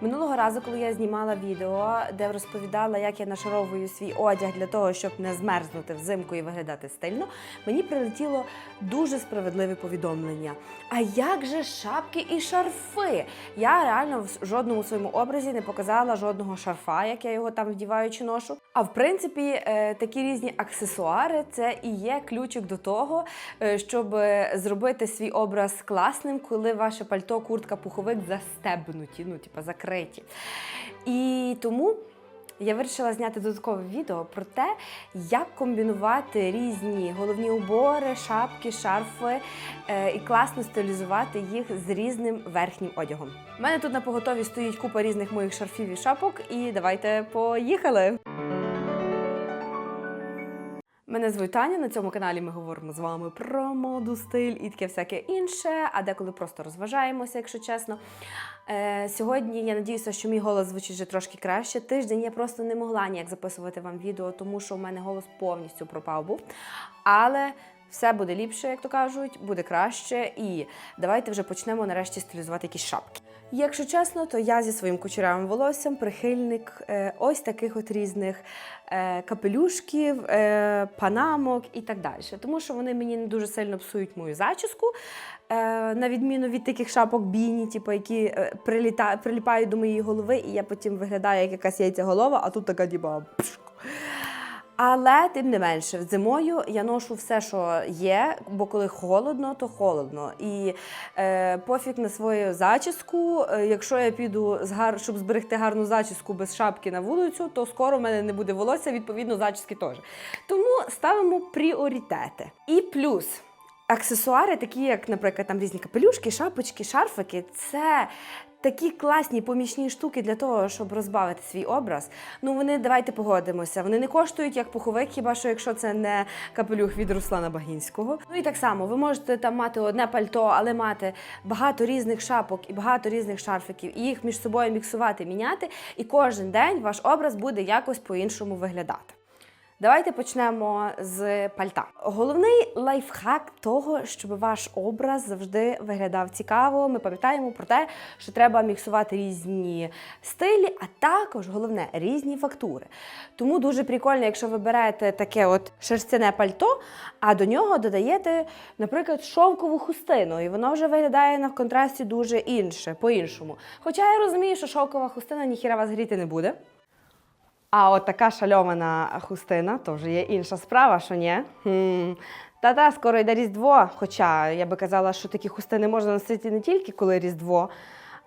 Минулого разу, коли я знімала відео, де розповідала, як я нашаровую свій одяг для того, щоб не змерзнути взимку і виглядати стильно, мені прилетіло дуже справедливе повідомлення. А як же шапки і шарфи? Я реально в жодному своєму образі не показала жодного шарфа, як я його там вдіваю чи ношу. А в принципі, е, такі різні аксесуари це і є ключик до того, е, щоб е, зробити свій образ класним, коли ваше пальто, куртка, пуховик застебнуті, ну типа закриті. І тому. Я вирішила зняти додаткове відео про те, як комбінувати різні головні убори, шапки, шарфи е, і класно стилізувати їх з різним верхнім одягом. У мене тут на поготові стоїть купа різних моїх шарфів і шапок, і давайте поїхали. Мене звуть Таня. На цьому каналі ми говоримо з вами про моду, стиль і таке всяке інше, а деколи просто розважаємося, якщо чесно. Е, сьогодні я надіюся, що мій голос звучить вже трошки краще. Тиждень я просто не могла ніяк записувати вам відео, тому що у мене голос повністю пропав був. Але все буде ліпше, як то кажуть, буде краще. І давайте вже почнемо нарешті стилізувати якісь шапки. Якщо чесно, то я зі своїм кучерявим волоссям прихильник е, ось таких от різних е, капелюшків, е, панамок і так далі. Тому що вони мені не дуже сильно псують мою зачіску. На відміну від таких шапок біні, типу, які приліта, приліпають до моєї голови, і я потім виглядаю як якась яйцеголова, а тут така діба. Але тим не менше, зимою я ношу все, що є, бо коли холодно, то холодно. І е, пофіг на свою зачіску. Е, якщо я піду з гар... щоб зберегти гарну зачіску без шапки на вулицю, то скоро в мене не буде волосся, відповідно, зачіски теж. Тому ставимо пріоритети. І плюс. Аксесуари, такі як, наприклад, там різні капелюшки, шапочки, шарфики, це такі класні помічні штуки для того, щоб розбавити свій образ. Ну вони давайте погодимося. Вони не коштують як пуховик, хіба що якщо це не капелюх від Руслана Багінського. Ну і так само, ви можете там мати одне пальто, але мати багато різних шапок і багато різних шарфиків, і їх між собою міксувати, міняти. І кожен день ваш образ буде якось по-іншому виглядати. Давайте почнемо з пальта. Головний лайфхак того, щоб ваш образ завжди виглядав цікаво. Ми пам'ятаємо про те, що треба міксувати різні стилі, а також головне різні фактури. Тому дуже прикольно, якщо ви берете таке от шерстяне пальто, а до нього додаєте, наприклад, шовкову хустину, і воно вже виглядає на контрасті дуже інше, по-іншому. Хоча я розумію, що шовкова хустина ніхіра вас гріти не буде. А от така шальована хустина то вже є інша справа, що ні. Та-та, скоро йде Різдво. Хоча я би казала, що такі хустини можна носити не тільки коли Різдво,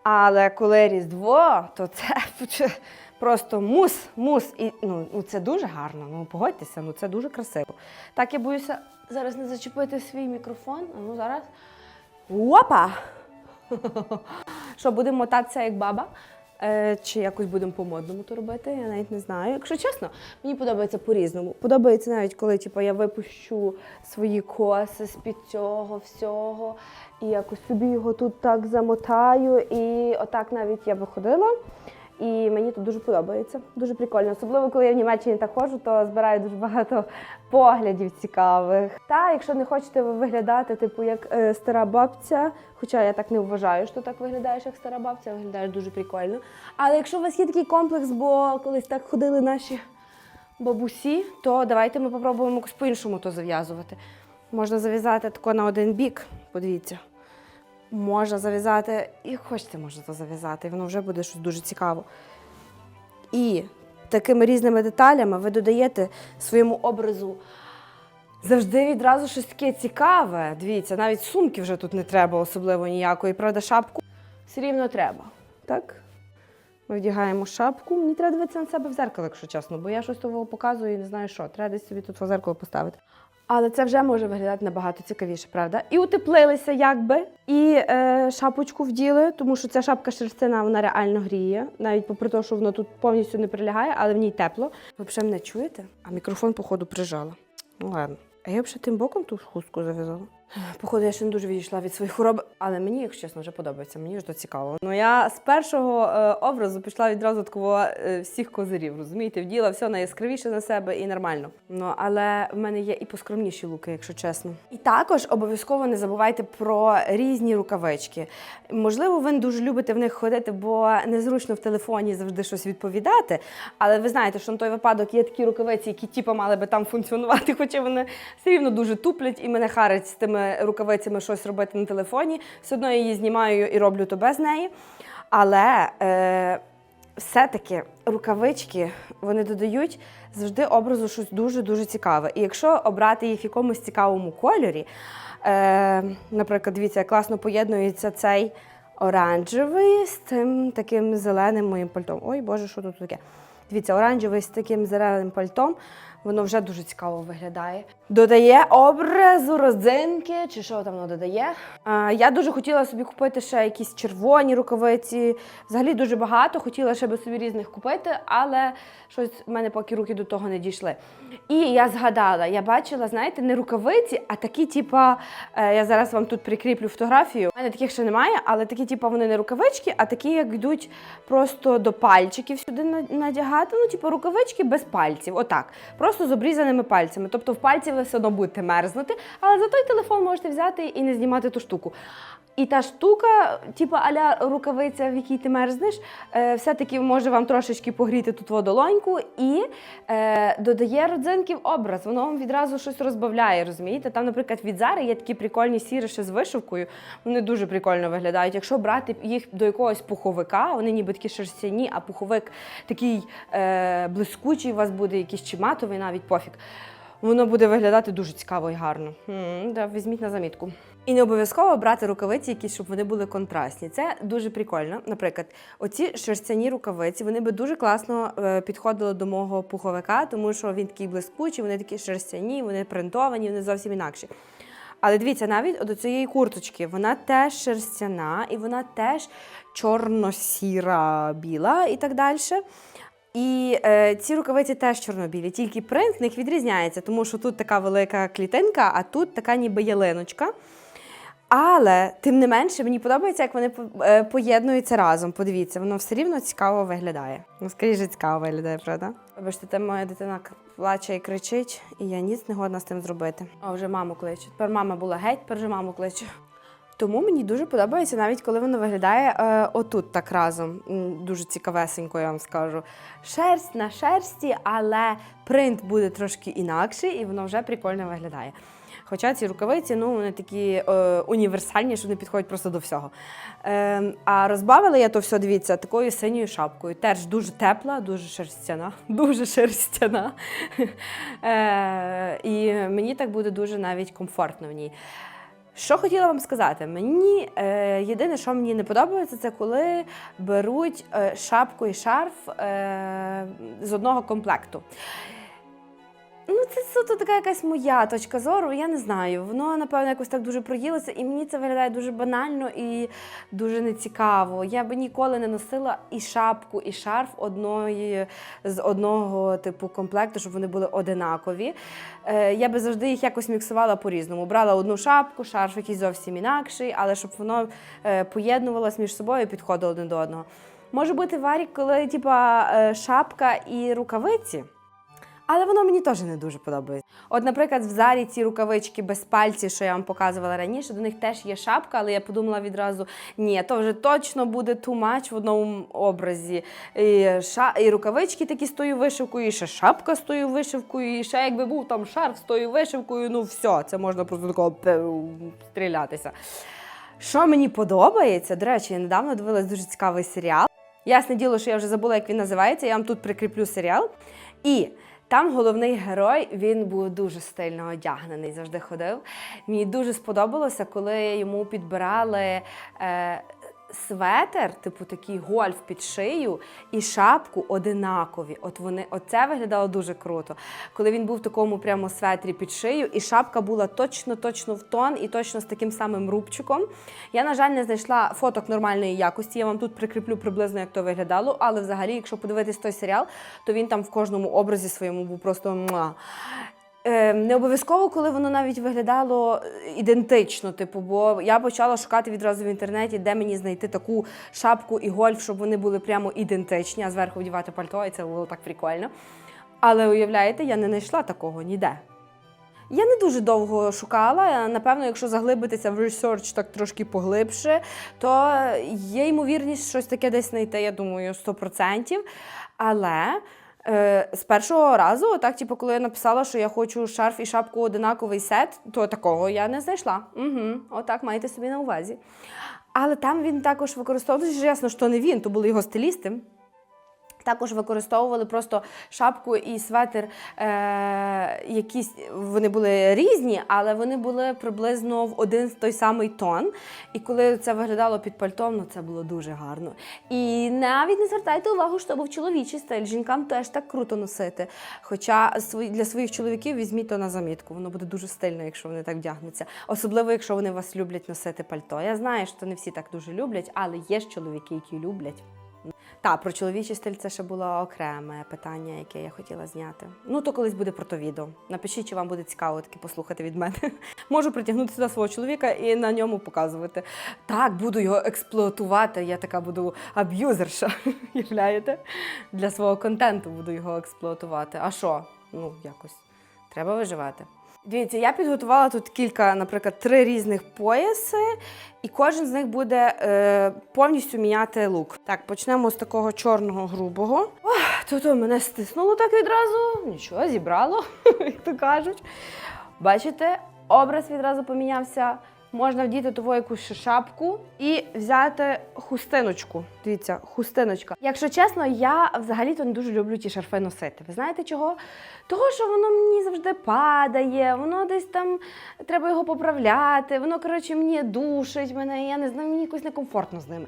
але коли Різдво, то це просто мус, мус. І ну, ну, це дуже гарно. Ну погодьтеся, ну це дуже красиво. Так, я боюся зараз не зачепити свій мікрофон. А ну зараз. Опа! Що, будемо мотатися як баба? Е, Чи якось будемо по-модному то робити, я навіть не знаю. Якщо чесно, мені подобається по-різному. Подобається навіть, коли типу, я випущу свої коси з-під цього всього, і якось собі його тут так замотаю. І отак навіть я би ходила. І мені тут дуже подобається. Дуже прикольно. Особливо, коли я в Німеччині так ходжу, то збираю дуже багато поглядів цікавих. Та якщо не хочете ви виглядати, типу, як е, стара бабця, хоча я так не вважаю, що так виглядаєш, як стара бабця, виглядаєш дуже прикольно. Але якщо у вас є такий комплекс, бо колись так ходили наші бабусі, то давайте ми попробуємо якось по-іншому то зав'язувати. Можна зав'язати тако на один бік, подивіться. Можна зав'язати, і хочете, можна то зав'язати, і воно вже буде щось дуже цікаво. І такими різними деталями ви додаєте своєму образу завжди відразу щось таке цікаве. Дивіться, навіть сумки вже тут не треба особливо ніякої. Правда, шапку все рівно треба. Так? Ми вдягаємо шапку. Мені треба дивитися на себе в зеркало, якщо чесно, бо я щось того показую і не знаю що. Треба десь собі тут в зеркало поставити. Але це вже може виглядати набагато цікавіше, правда? І утеплилися якби, і е, шапочку вділи, тому що ця шапка шерстина, вона реально гріє, навіть попри те, що воно тут повністю не прилягає, але в ній тепло. Ви взагалі мене чуєте? А мікрофон, походу, прижала. Ну ладно. А я б ще тим боком ту хустку зав'язала. Походу, я ще не дуже відійшла від своєї хвороби, але мені, якщо чесно, вже подобається. Мені ж то цікаво. Ну я з першого е, образу пішла відразу такого е, всіх козирів. Розумієте, вділа все найяскравіше на себе і нормально. Ну але в мене є і поскромніші луки, якщо чесно. І також обов'язково не забувайте про різні рукавички. Можливо, ви не дуже любите в них ходити, бо незручно в телефоні завжди щось відповідати. Але ви знаєте, що на той випадок є такі рукавиці, які типу, мали би там функціонувати, хоча вони все рівно дуже туплять і мене харить з тими рукавицями щось робити на телефоні. Все одно я її знімаю і роблю то без неї. Але е, все-таки рукавички вони додають завжди образу щось дуже-дуже цікаве. І якщо обрати їх в якомусь цікавому кольорі, е, наприклад, дивіться, як класно поєднується цей оранжевий з тим таким зеленим моїм пальтом. Ой, Боже, що тут таке? Дивіться, оранжевий з таким зеленим пальтом, воно вже дуже цікаво виглядає. Додає образу, родзинки, чи що там воно додає. А, я дуже хотіла собі купити ще якісь червоні рукавиці. Взагалі дуже багато. Хотіла ще би собі різних купити, але щось в мене поки руки до того не дійшли. І я згадала, я бачила, знаєте, не рукавиці, а такі, типа, е, я зараз вам тут прикріплю фотографію. У мене таких ще немає, але такі, типа, вони не рукавички, а такі, як йдуть просто до пальчиків сюди надягати. Ну, типу, рукавички без пальців. Отак. Просто з обрізаними пальцями. Тобто в пальці ви все одно будете мерзнути, але за той телефон можете взяти і не знімати ту штуку. І та штука, типу аля рукавиця, в якій ти мерзнеш, е, все-таки може вам трошечки погріти тут водолоньку і е, додає родзинків образ. Воно вам відразу щось розбавляє, розумієте? Там, наприклад, від Зари є такі прикольні сіри ще з вишивкою. Вони дуже прикольно виглядають. Якщо брати їх до якогось пуховика, вони ніби такі шерстяні, а пуховик такий е, блискучий у вас буде, якийсь чи матовий, навіть пофіг. Воно буде виглядати дуже цікаво і гарно. да, візьміть на замітку. І не обов'язково брати рукавиці, якісь, щоб вони були контрастні. Це дуже прикольно. Наприклад, оці шерстяні рукавиці вони би дуже класно е, підходили до мого пуховика, тому що він такий блискучий, вони такі шерстяні, вони принтовані, вони зовсім інакші. Але дивіться, навіть до цієї курточки вона теж шерстяна і вона теж чорно-сіра, біла і так далі. І е, ці рукавиці теж чорнобілі, тільки принт в них відрізняється, тому що тут така велика клітинка, а тут така ніби ялиночка. Але тим не менше мені подобається, як вони е, поєднуються разом. Подивіться, воно все рівно цікаво виглядає. Ну, скоріше, цікаво виглядає, правда? Вибачте, там моя дитина плаче і кричить, і я ніц не годна з тим зробити. А вже маму кличе. Тепер мама була геть, тепер вже маму кличе. Тому мені дуже подобається, навіть коли воно виглядає е, отут так разом. Дуже цікавесенько, я вам скажу. Шерсть на шерсті, але принт буде трошки інакший, і воно вже прикольно виглядає. Хоча ці рукавиці, ну вони такі е, універсальні, що вони підходять просто до всього. Е, а розбавила я то все, дивіться, такою синьою шапкою. Теж дуже тепла, дуже шерстяна, дуже шерстяна. Е, і мені так буде дуже навіть комфортно в ній. Що хотіла вам сказати? Мені е, єдине, що мені не подобається, це коли беруть е, шапку і шарф е, з одного комплекту. Ну, це суто така якась моя точка зору. Я не знаю. Воно, напевно, якось так дуже проїлося, і мені це виглядає дуже банально і дуже нецікаво. Я би ніколи не носила і шапку, і шарф одної з одного типу комплекту, щоб вони були одинакові. Е, я би завжди їх якось міксувала по-різному. Брала одну шапку, шарф якийсь зовсім інакший, але щоб воно е, поєднувалось між собою і підходило один до одного. Може бути варік, коли типа е, шапка і рукавиці. Але воно мені теж не дуже подобається. От, наприклад, в зарі ці рукавички без пальців, що я вам показувала раніше, до них теж є шапка, але я подумала відразу: ні, то вже точно буде too much в одному образі. І, ша... і рукавички такі з тою вишивкою, і ще шапка з тою вишивкою, і ще якби був там шарф з тою вишивкою, ну все, це можна просто такого стрілятися. Що мені подобається, до речі, я недавно дивилась дуже цікавий серіал. Ясне діло, що я вже забула, як він називається. Я вам тут прикріплю серіал. І там головний герой він був дуже стильно одягнений, завжди ходив. Мені дуже сподобалося, коли йому підбирали. Е, Светер, типу такий гольф під шию, і шапку одинакові. От вони, оце виглядало дуже круто. Коли він був в такому прямо светрі під шию, і шапка була точно, точно в тон і точно з таким самим рубчиком. Я, на жаль, не знайшла фоток нормальної якості. Я вам тут прикріплю приблизно, як то виглядало. Але взагалі, якщо подивитись той серіал, то він там в кожному образі своєму був просто не обов'язково, коли воно навіть виглядало е, ідентично. Типу, бо я почала шукати відразу в інтернеті, де мені знайти таку шапку і гольф, щоб вони були прямо ідентичні, а зверху вдівати пальто, і це було так прикольно. Але уявляєте, я не знайшла такого ніде. Я не дуже довго шукала. Напевно, якщо заглибитися в ресерч так трошки поглибше, то є ймовірність щось таке десь знайти, я думаю, 100%. Але е, з першого разу, так, типу, коли я написала, що я хочу шарф і шапку одинаковий сет, то такого я не знайшла. Угу, отак маєте собі на увазі. Але там він також використовується, ясно, що не він, то були його стилісти. Також використовували просто шапку і светр, е, якісь вони були різні, але вони були приблизно в один той самий тон. І коли це виглядало під пальтом, ну це було дуже гарно. І навіть не звертайте увагу, що був чоловічий стиль. Жінкам теж так круто носити. Хоча для своїх чоловіків візьміть то на замітку. Воно буде дуже стильно, якщо вони так вдягнуться. Особливо, якщо вони вас люблять носити пальто. Я знаю, що не всі так дуже люблять, але є ж чоловіки, які люблять. Так, про чоловічий стиль це ще було окреме питання, яке я хотіла зняти. Ну, то колись буде про то відео. Напишіть, чи вам буде цікаво таке послухати від мене. Можу притягнути сюди свого чоловіка і на ньому показувати. Так, буду його експлуатувати. Я така буду аб'юзерша, являєте? Для свого контенту буду його експлуатувати. А що? Ну, якось треба виживати. Дивіться, я підготувала тут кілька, наприклад, три різних пояси, і кожен з них буде е, повністю міняти лук. Так, почнемо з такого чорного грубого. Ох, тут у мене стиснуло так відразу. Нічого, зібрало, як то кажуть. Бачите, образ відразу помінявся. Можна вдіти того якусь шапку і взяти хустиночку. Дивіться, хустиночка. Якщо чесно, я взагалі-то не дуже люблю ті шарфи носити. Ви знаєте чого? Того, що воно мені завжди падає, воно десь там треба його поправляти, воно, коротше, мені душить мене, я не знаю, мені якось некомфортно з ними.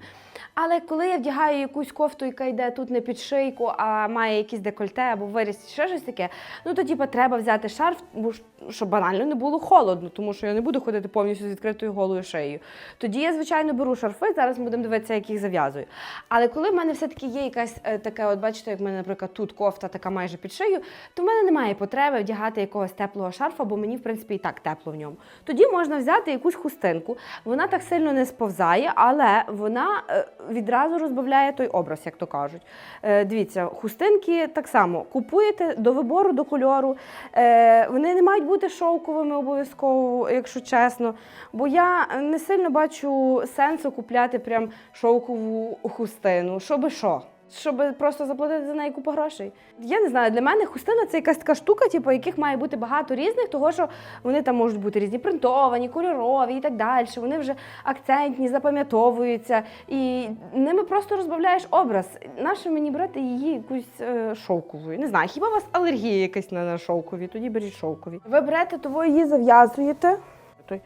Але коли я вдягаю якусь кофту, яка йде тут не під шийку, а має якісь декольте або виріс, ще щось таке, ну то типа треба взяти шарф, бо щоб банально не було холодно, тому що я не буду ходити повністю з відкритою голою шиєю. Тоді я, звичайно, беру шарфи, зараз ми будемо дивитися, як їх зав'язую. Але коли в мене все-таки є якась е, таке, от бачите, як в мене, наприклад, тут кофта така майже під шию, то в мене немає потреби вдягати якогось теплого шарфа, бо мені, в принципі, і так тепло в ньому. Тоді можна взяти якусь хустинку. Вона так сильно не сповзає, але вона е, відразу розбавляє той образ, як то кажуть. Е, Дивіться, хустинки так само купуєте до вибору, до кольору. Е, Вони не мають бути шовковими обов'язково, якщо чесно. Бо я не сильно бачу сенсу купляти прям шовкову хустину. Щоби що? Щоб просто заплатити за неї купу грошей. Я не знаю, для мене хустина це якась така штука, типу, яких має бути багато різних, того що вони там можуть бути різні принтовані, кольорові і так далі. Вони вже акцентні, запам'ятовуються, і ними просто розбавляєш образ. Нащо мені брати її якусь е, шовковою? Не знаю, хіба у вас алергія якась на, шовкові? Тоді беріть шовкові. Ви берете, того її зав'язуєте. Той.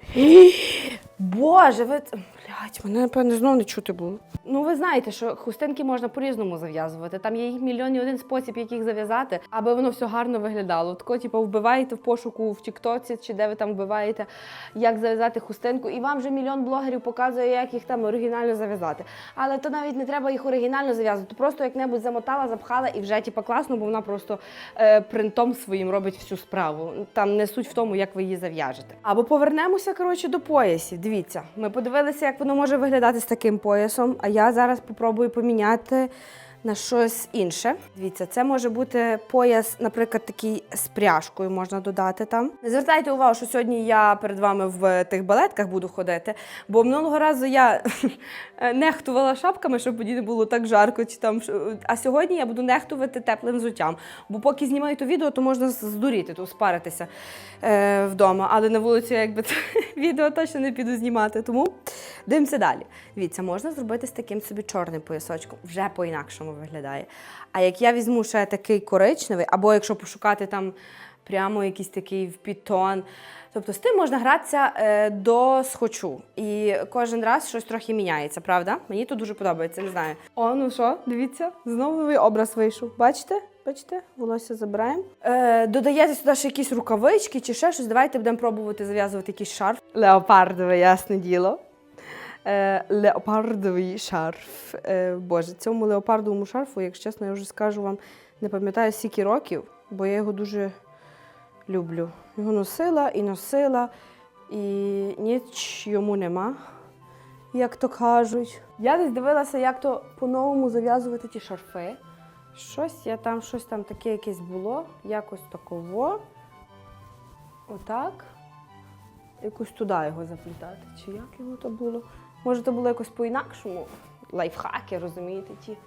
Боже, ви. Блядь, мене напевно знову не чути було. Ну, ви знаєте, що хустинки можна по-різному зав'язувати. Там є їх мільйон і один спосіб, як їх зав'язати, аби воно все гарно виглядало. Тако, типу, вбиваєте в пошуку в Тіктоці чи де ви там вбиваєте, як зав'язати хустинку, і вам вже мільйон блогерів показує, як їх там оригінально зав'язати. Але то навіть не треба їх оригінально зав'язувати. Просто як-небудь замотала, запхала і вже типу, класно, бо вона просто е, принтом своїм робить всю справу. Там не суть в тому, як ви її зав'яжете. Або повернемося коротше до поясів. Дивіться, ми подивилися, як воно може виглядати з таким поясом. А я зараз попробую поміняти на щось інше. Дивіться, це може бути пояс, наприклад, такий з пряжкою можна додати там. Не звертайте увагу, що сьогодні я перед вами в тих балетках буду ходити, бо минулого разу я нехтувала шапками, щоб мені не було так жарко. Чи там, а сьогодні я буду нехтувати теплим взуттям. Бо поки знімаю то відео, то можна здуріти, то спаритися е, вдома. Але на вулиці я якби це відео точно не піду знімати. Тому дивимося далі. Дивіться, можна зробити з таким собі чорним поясочком. Вже по-інакшому виглядає. А як я візьму ще такий коричневий, або якщо пошукати там прямо якийсь такий в підтон. Тобто з тим можна гратися е, до схочу. І кожен раз щось трохи міняється, правда? Мені тут дуже подобається, не знаю. О, ну що, дивіться, знову новий образ вийшов. Бачите? Бачите, волосся забираємо. Е, додаєте сюди ще якісь рукавички чи ще щось. Давайте будемо пробувати зав'язувати якийсь шарф. Леопардове, ясне діло. Е, леопардовий шарф. Е, Боже, цьому леопардовому шарфу, якщо чесно, я вже скажу вам, не пам'ятаю скільки років, бо я його дуже люблю. Його носила і носила, і ніч йому нема, як то кажуть. Я десь дивилася, як то по-новому зав'язувати ті шарфи. Щось я там, щось там таке якесь було, якось таково. Отак. Якось туди його заплітати. Чи як його то було? Може, то було якось по-інакшому. Лайфхаки, розумієте, ті.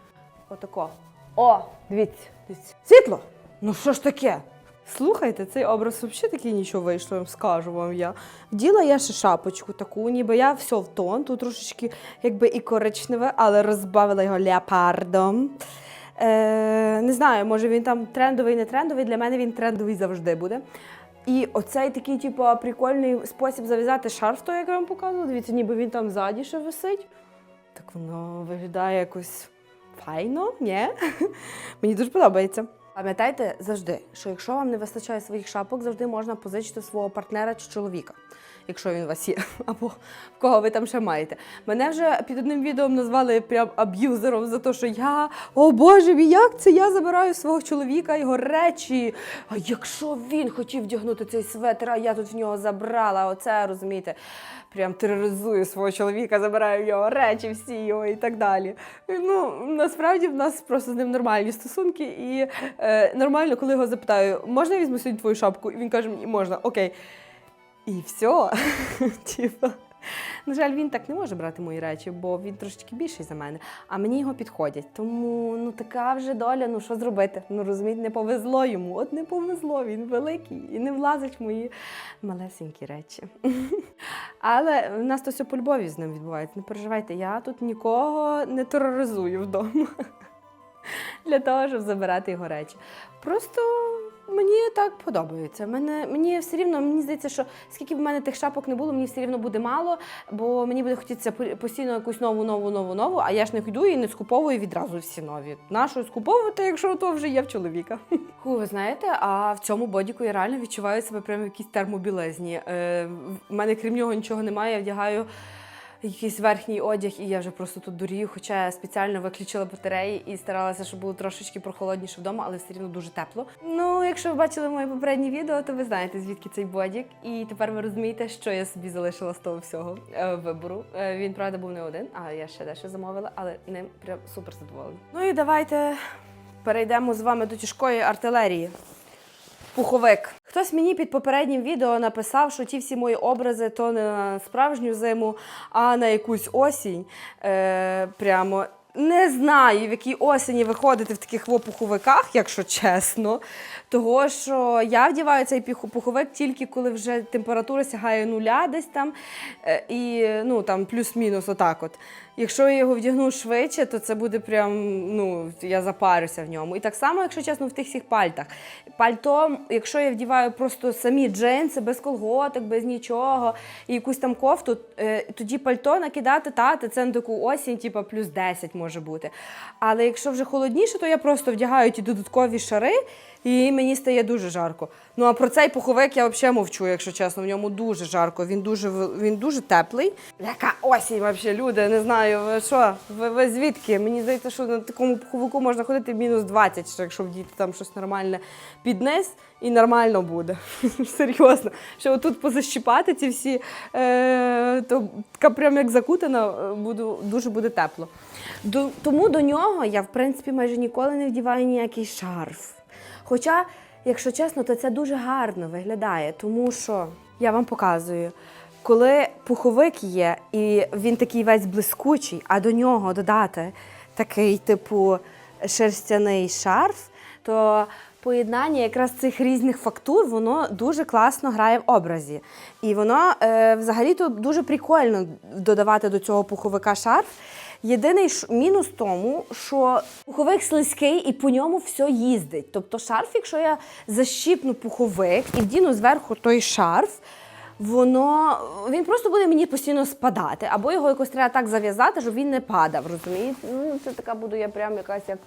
Отако. О, дивіться, дивіться. Світло! Ну що ж таке? Слухайте, цей образ взагалі такий нічого вийшло, скажу вам я. Вділа я ще шапочку таку, ніби я все в тон, тут трошечки якби і коричневе, але розбавила його леопардом. Е, не знаю, може він там трендовий, не трендовий. Для мене він трендовий завжди буде. І оцей такий, типу, прикольний спосіб зав'язати шарф, той, як я вам показувала. Дивіться, ніби він там ззаді ще висить. Так воно виглядає якось файно, ні? Мені дуже подобається. Пам'ятайте завжди, що якщо вам не вистачає своїх шапок, завжди можна позичити свого партнера чи чоловіка, якщо він у вас є, або в кого ви там ще маєте. Мене вже під одним відео назвали прям аб'юзером за те, що я, о Боже як це я забираю свого чоловіка його речі. А якщо він хотів вдягнути цей светр, а я тут в нього забрала, оце розумієте, прям тероризую свого чоловіка, забираю його речі, всі його і так далі. Ну, насправді в нас просто з ним нормальні стосунки, і е, нормально, коли його запитаю, можна я візьму сьогодні твою шапку? І він каже, мені можна, окей. І все. Типа. На жаль, він так не може брати мої речі, бо він трошечки більший за мене, а мені його підходять. Тому ну така вже доля, ну що зробити? Ну розумієте, не повезло йому. От не повезло, він великий і не влазить в мої малесенькі речі. Але в нас то все по любові з ним відбувається. Не переживайте, я тут нікого не тероризую вдома для того, щоб забирати його речі. Просто мені так подобається. Мене, мені все рівно, мені здається, що скільки б в мене тих шапок не було, мені все рівно буде мало, бо мені буде хотітися постійно якусь нову, нову, нову, нову, а я ж не йду і не скуповую відразу всі нові. Нащо скуповувати, якщо то вже є в чоловіка? Ху, ви знаєте, а в цьому бодіку я реально відчуваю себе прямо в якійсь термобілезні. Е, в мене крім нього нічого немає, я вдягаю якийсь верхній одяг, і я вже просто тут дурію. Хоча я спеціально виключила батареї і старалася, щоб було трошечки прохолодніше вдома, але все рівно дуже тепло. Ну, якщо ви бачили моє попереднє відео, то ви знаєте, звідки цей бодік. І тепер ви розумієте, що я собі залишила з того всього е, вибору. Е, він, правда, був не один, а я ще дещо замовила, але ним прям супер задоволена. Ну і давайте перейдемо з вами до тяжкої артилерії. Пуховик. Хтось мені під попереднім відео написав, що ті всі мої образи то не на справжню зиму, а на якусь осінь. Е, прямо не знаю, в якій осені виходити в таких пуховиках, якщо чесно. Того, що я вдіваю цей пуховик тільки коли вже температура сягає нуля десь там, е, і ну там плюс-мінус отак от. Якщо я його вдягну швидше, то це буде прям, ну, я запарюся в ньому. І так само, якщо чесно, в тих всіх пальтах. Пальто, якщо я вдіваю просто самі джинси, без колготок, без нічого, і якусь там кофту, е, тоді пальто накидати, тати, це на таку осінь, типу, плюс 10 може бути. Але якщо вже холодніше, то я просто вдягаю ті додаткові шари, і мені стає дуже жарко. Ну а про цей пуховик я взагалі мовчу, якщо чесно. В ньому дуже жарко. Він дуже він дуже теплий. Яка осінь, взагалі, люди, не знаю, ви що? Ви, ви звідки? Мені здається, що на такому пуховику можна ходити мінус 20, що якщо вдіти там щось нормальне під низ, і нормально буде. Серйозно. Що отут позащіпати ці всі, е, то така прям як закутана, е, буду, дуже буде тепло. До, тому до нього я, в принципі, майже ніколи не вдіваю ніякий шарф. Хоча, якщо чесно, то це дуже гарно виглядає, тому що я вам показую, коли пуховик є, і він такий весь блискучий, а до нього додати такий, типу, шерстяний шарф, то поєднання якраз цих різних фактур воно дуже класно грає в образі. І воно е, взагалі-то дуже прикольно додавати до цього пуховика шарф. Єдиний ш- мінус тому, що пуховик слизький і по ньому все їздить. Тобто шарф, якщо я защіпну пуховик і вдіну зверху той шарф, воно він просто буде мені постійно спадати. Або його якось треба так зав'язати, щоб він не падав. Розумієте? Ну, це така буду я прям якась як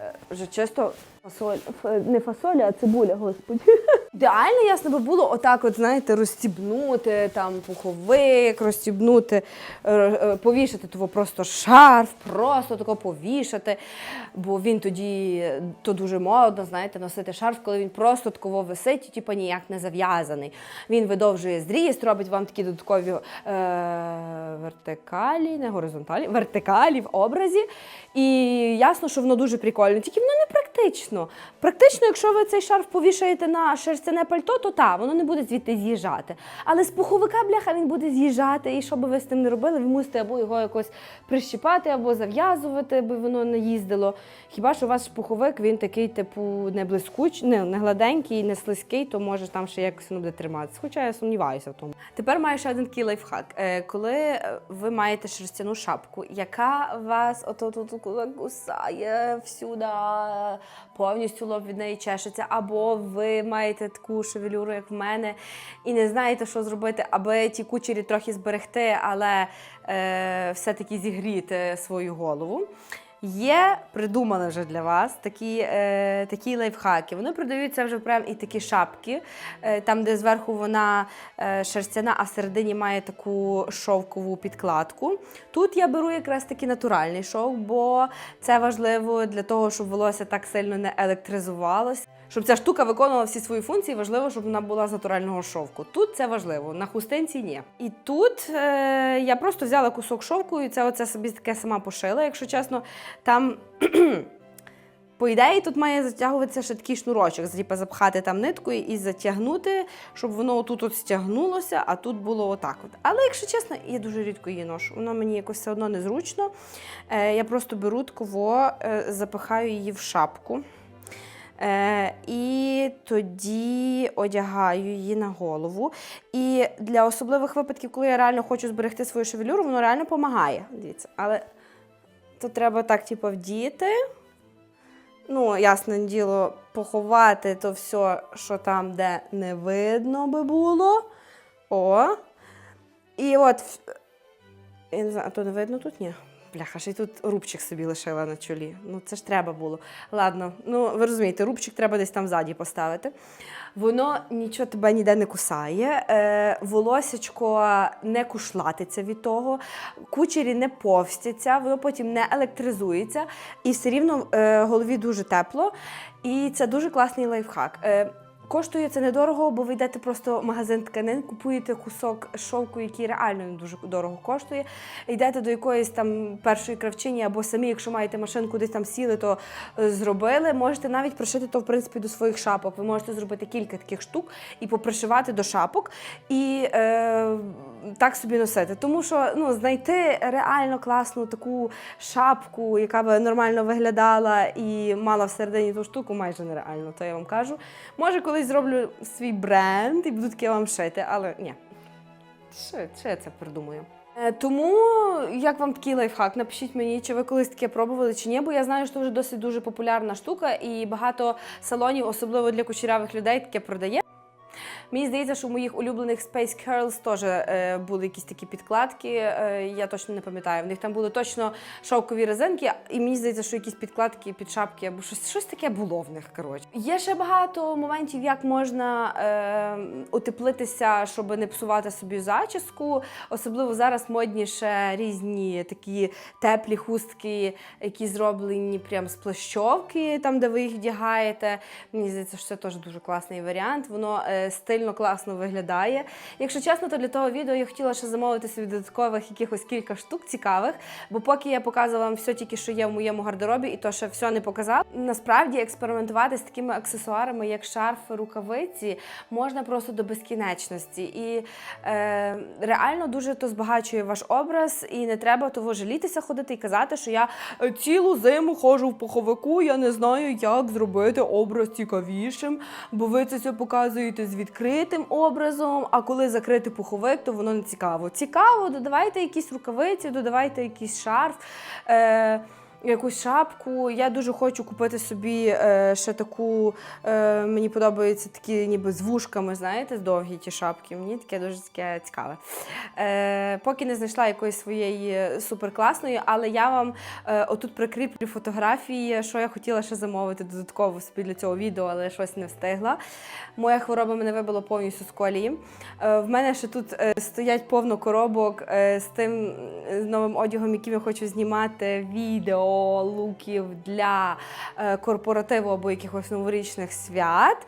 е, вже чисто Фасоль, не фасоля, а цибуля, господи. Ідеально ясно би було отак, от знаєте, розстібнути там пуховик, розстібнути, е, е, повішати того просто шарф, просто тако повішати. Бо він тоді то дуже модно, знаєте, носити шарф, коли він просто таково висить, типу ніяк не зав'язаний. Він видовжує зріст, робить вам такі додаткові е, вертикалі, не горизонталі, вертикалі в образі. І ясно, що воно дуже прикольне, тільки воно не практично. Практично, якщо ви цей шарф повішаєте на шерстяне пальто, то так, воно не буде звідти з'їжджати. Але з пуховика бляха він буде з'їжджати, і що би ви з тим не робили, ви мусите або його якось прищіпати, або зав'язувати, аби воно не їздило. Хіба що ваш пуховик він такий, типу, не блискучий, не, не гладенький, не слизький, то може там ще якось воно буде триматися. Хоча я сумніваюся в тому. Тепер маю ще один такий лайфхак. Е, Коли е, ви маєте шерстяну шапку, яка вас ото тут кусає всюди, повністю лоб від неї чешеться, або ви маєте таку шевелюру, як в мене, і не знаєте, що зробити, аби ті кучері трохи зберегти, але е, все-таки зігріти свою голову. Є придумали вже для вас такі, е, такі лайфхаки. Вони продаються вже прям і такі шапки, е, там, де зверху вона е, шерстяна, а всередині має таку шовкову підкладку. Тут я беру якраз таки натуральний шовк, бо це важливо для того, щоб волосся так сильно не електризувалося. Щоб ця штука виконувала всі свої функції, важливо, щоб вона була з натурального шовку. Тут це важливо, на хустинці ні. І тут е, я просто взяла кусок шовку і це оце собі таке сама пошила. Якщо чесно, там. По ідеї, тут має затягуватися ще такий шнурочок, типу запхати там ниткою і затягнути, щоб воно отут от стягнулося, а тут було отак. От. Але якщо чесно, я дуже рідко її ношу. Воно мені якось все одно незручно. Е, я просто беру таково, е, запихаю її в шапку. Е, і тоді одягаю її на голову. І для особливих випадків, коли я реально хочу зберегти свою шевелюру, воно реально допомагає. Дивіться, але то треба так, типу, вдіти. Ну, ясне діло, поховати то все, що там, де не видно би було. О. І от. Я не знаю, а то не видно тут? Ні. Бляха, ще й тут рубчик собі лишила на чолі. Ну, це ж треба було. Ладно, ну ви розумієте, рубчик треба десь там ззаді поставити. Воно нічого тебе ніде не кусає, е, волосечко не кушлатиться від того, кучері не повстяться, воно потім не електризується, і все рівно е, голові дуже тепло. І це дуже класний лайфхак. Е, Коштує це недорого, бо ви йдете просто в магазин тканин, купуєте кусок шовку, який реально не дуже дорого коштує. Йдете до якоїсь там першої кравчині, або самі, якщо маєте машинку, десь там сіли, то е, зробили. Можете навіть пришити то, в принципі, до своїх шапок. Ви можете зробити кілька таких штук і попришивати до шапок. І е, так собі носити. Тому що ну, знайти реально класну таку шапку, яка би нормально виглядала і мала всередині ту штуку, майже нереально, то я вам кажу. Може, колись зроблю свій бренд і буду таке вам шити, але ні. Що, що я це придумаю? Е, Тому як вам такий лайфхак? Напишіть мені, чи ви колись таке пробували чи ні, бо я знаю, що це вже досить дуже популярна штука, і багато салонів, особливо для кучерявих людей, таке продає. Мені здається, що в моїх улюблених Space Curls теж е, були якісь такі підкладки. Е, я точно не пам'ятаю. В них там були точно шовкові резинки, і мені здається, що якісь підкладки під шапки або щось, щось таке було в них. Коротше. Є ще багато моментів, як можна е, утеплитися, щоб не псувати собі зачіску. Особливо зараз модні ще різні такі теплі хустки, які зроблені прям з плащовки, там де ви їх вдягаєте. Мені здається, що це теж дуже класний варіант. Воно е, стильно класно виглядає. Якщо чесно, то для того відео я хотіла ще замовити собі додаткових якихось кілька штук цікавих, бо поки я показувала вам все тільки, що є в моєму гардеробі, і то ще все не показала. Насправді експериментувати з такими аксесуарами, як шарфи, рукавиці, можна просто до безкінечності. І е, реально дуже то збагачує ваш образ, і не треба того жалітися ходити і казати, що я цілу зиму ходжу в пуховику, я не знаю, як зробити образ цікавішим, бо ви це все показуєте з відкритим образом, а коли закрити пуховик, то воно не цікаво. Цікаво, додавайте якісь рукавиці, додавайте якийсь шарф. Е, якусь шапку. Я дуже хочу купити собі е, ще таку. Е, мені подобаються такі, ніби з вушками, знаєте, довгі ті шапки. Мені таке дуже таке цікаве. Е, поки не знайшла якоїсь своєї суперкласної, але я вам е, отут прикріплю фотографії, що я хотіла ще замовити додатково собі для цього відео, але щось не встигла. Моя хвороба мене вибила повністю з колії. Е, в мене ще тут е, стоять повно коробок е, з тим е, новим одягом, яким я хочу знімати відео, луків для е, корпоративу або якихось новорічних свят.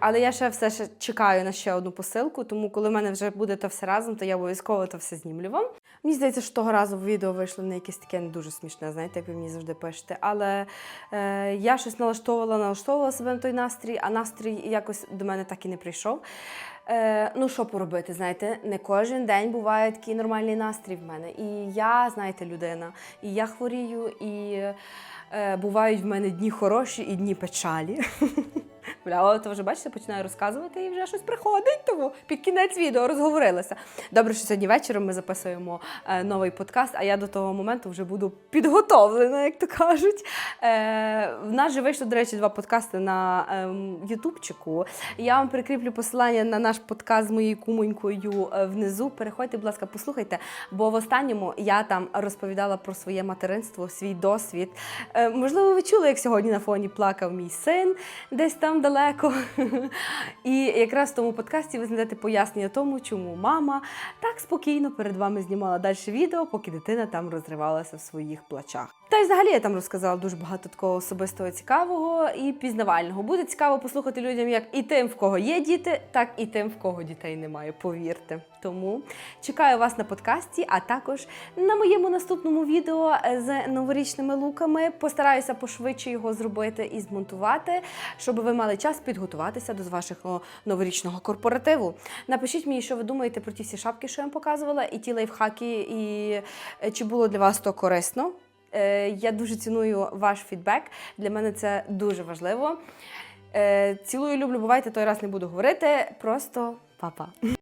Але я ще все ще чекаю на ще одну посилку, тому коли в мене вже буде то все разом, то я обов'язково то все знімлю вам. Мені здається, що того разу відео вийшло не якесь таке не дуже смішне, знаєте, як ви мені завжди пишете. Але е, я щось налаштовувала, налаштовувала себе на той настрій, а настрій якось до мене так і не прийшов. Е, ну, що поробити, знаєте, не кожен день буває такий нормальний настрій в мене. І я, знаєте, людина, і я хворію, і е, бувають в мене дні хороші і дні печалі. Бля, от вже бачите, починаю розказувати і вже щось приходить, тому під кінець відео розговорилася. Добре, що сьогодні вечором ми записуємо е, новий подкаст, а я до того моменту вже буду підготовлена, як то кажуть. Е, в нас же вийшло, до речі, два подкасти на ем, Ютубчику. Я вам прикріплю посилання на наш подкаст з моєю кумонькою е, внизу. Переходьте, будь ласка, послухайте. Бо в останньому я там розповідала про своє материнство, свій досвід. Е, можливо, ви чули, як сьогодні на фоні плакав мій син десь там далеко. І якраз в тому подкасті ви знайдете пояснення тому, чому мама так спокійно перед вами знімала далі відео, поки дитина там розривалася в своїх плачах. Та й взагалі я там розказала дуже багато такого особистого цікавого і пізнавального. Буде цікаво послухати людям, як і тим, в кого є діти, так і тим, в кого дітей немає. Повірте. Тому чекаю вас на подкасті, а також на моєму наступному відео з новорічними луками. Постараюся пошвидше його зробити і змонтувати, щоб ви мали час підготуватися до вашого новорічного корпоративу. Напишіть мені, що ви думаєте про ті всі шапки, що я вам показувала, і ті лайфхаки, і е, чи було для вас то корисно. Е, Я дуже ціную ваш фідбек. Для мене це дуже важливо. Е, Цілую, люблю, бувайте, той раз не буду говорити. Просто па-па.